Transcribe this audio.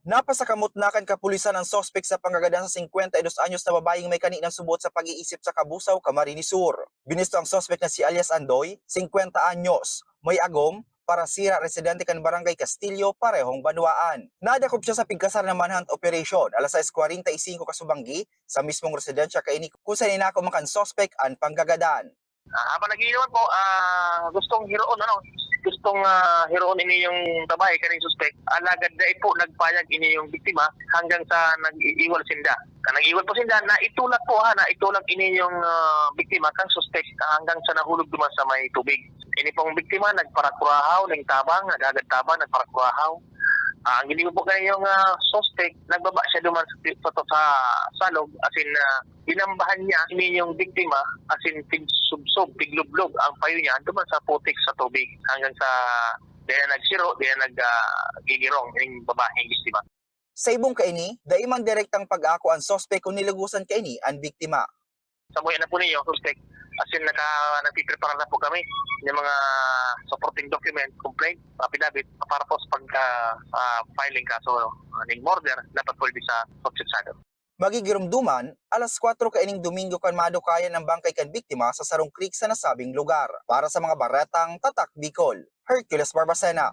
Napasakamot na kan kapulisan ang sospek sa panggagadan sa 52 anyos na babaeng may kaninang subot sa pag-iisip sa Kabusaw, Camarines Sur. Binisto ang sospek na si alias Andoy, 50 anyos, may agom, para sira residente kan barangay Castillo, parehong Banuaan. Nadakop siya sa pigkasar na manhunt operation alas 6.45 kasubanggi sa mismong residensya kaini kung saan inako man kan sospek ang panggagadan. Ah, habang nagiiwan po, ah, gustong hiroon, ano, gustong ah, hiroon ini yung tabay kaning suspect. Alagad na po nagpayag ini yung biktima hanggang sa nag-iiwal sinda. Kan nag-iwal po sinda, na itulak po ha, na itulak ini yung ah, biktima kang suspect hanggang sa nahulog duman sa may tubig. Ini pong biktima nagparakurahaw ng tabang, nagagad tabang, nagparakurahaw. Ah, ang ginigo po kayo yung ah, suspect, nagbaba siya duman sa, sa, sa salog, as in, ah, binambahan niya ini yung biktima, as in, tigsubsob, tiglublob ang payo niya, duman sa putik sa tubig, hanggang sa, na nagsiro, na naggigirong yung babaeng biktima. Sa ibong kaini, daimang direktang pag-ako ang sospek kung nilugusan kaini ang biktima. Sa buhay na po ninyo, suspect, as in, naka, nagpiprepare na po kami ng mga supporting document, complaint, affidavit, para po sa pagka-filing kaso uh, ng murder, dapat po sa pagsinsado. Magigirumduman, alas 4 kaining Domingo kan madukayan ang bangkay kan biktima sa Sarong Creek sa nasabing lugar. Para sa mga baretang Tatak Bicol, Hercules Barbacena.